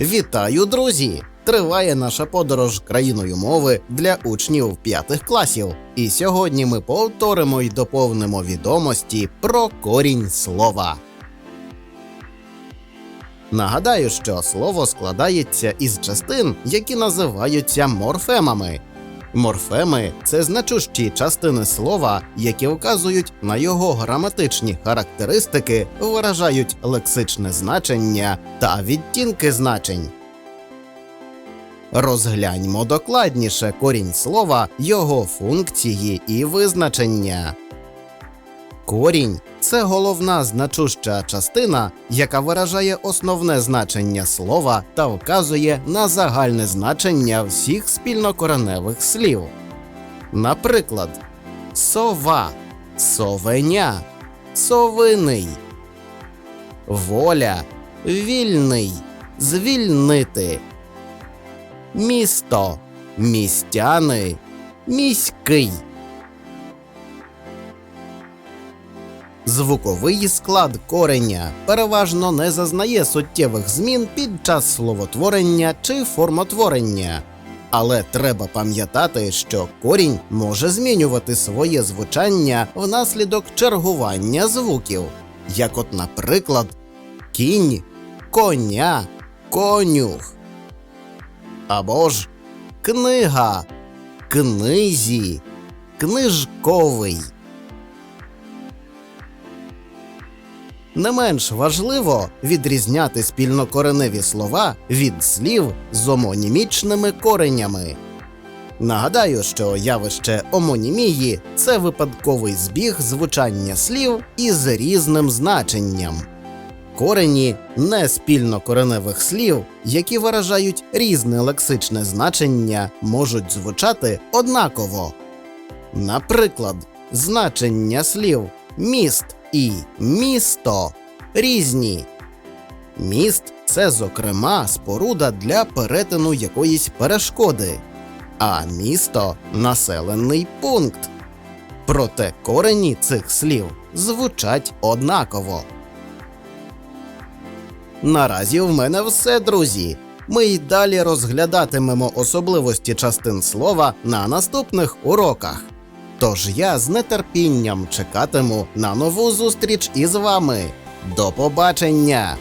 Вітаю, друзі! Триває наша подорож країною мови для учнів п'ятих класів. І сьогодні ми повторимо й доповнимо відомості про корінь слова. Нагадаю, що слово складається із частин, які називаються морфемами. Морфеми це значущі частини слова, які вказують на його граматичні характеристики, виражають лексичне значення та відтінки значень. Розгляньмо докладніше корінь слова, його функції і визначення. Корінь це головна значуща частина, яка виражає основне значення слова та вказує на загальне значення всіх спільнокореневих слів. Наприклад, сова, совеня, совиний, воля, вільний, звільнити, місто, містяни, міський. Звуковий склад кореня переважно не зазнає суттєвих змін під час словотворення чи формотворення. Але треба пам'ятати, що корінь може змінювати своє звучання внаслідок чергування звуків, як от, наприклад, кінь, коня, конюх. Або ж книга, книзі, книжковий. Не менш важливо відрізняти спільнокореневі слова від слів з омонімічними коренями. Нагадаю, що явище омонімії це випадковий збіг звучання слів із різним значенням. Корені не спільнокореневих слів, які виражають різне лексичне значення, можуть звучати однаково. Наприклад, значення слів міст і місто різні. Міст це, зокрема, споруда для перетину якоїсь перешкоди, а місто населений пункт. Проте корені цих слів звучать однаково. Наразі в мене все, друзі. Ми й далі розглядатимемо особливості частин слова на наступних уроках. Тож я з нетерпінням чекатиму на нову зустріч із вами. До побачення!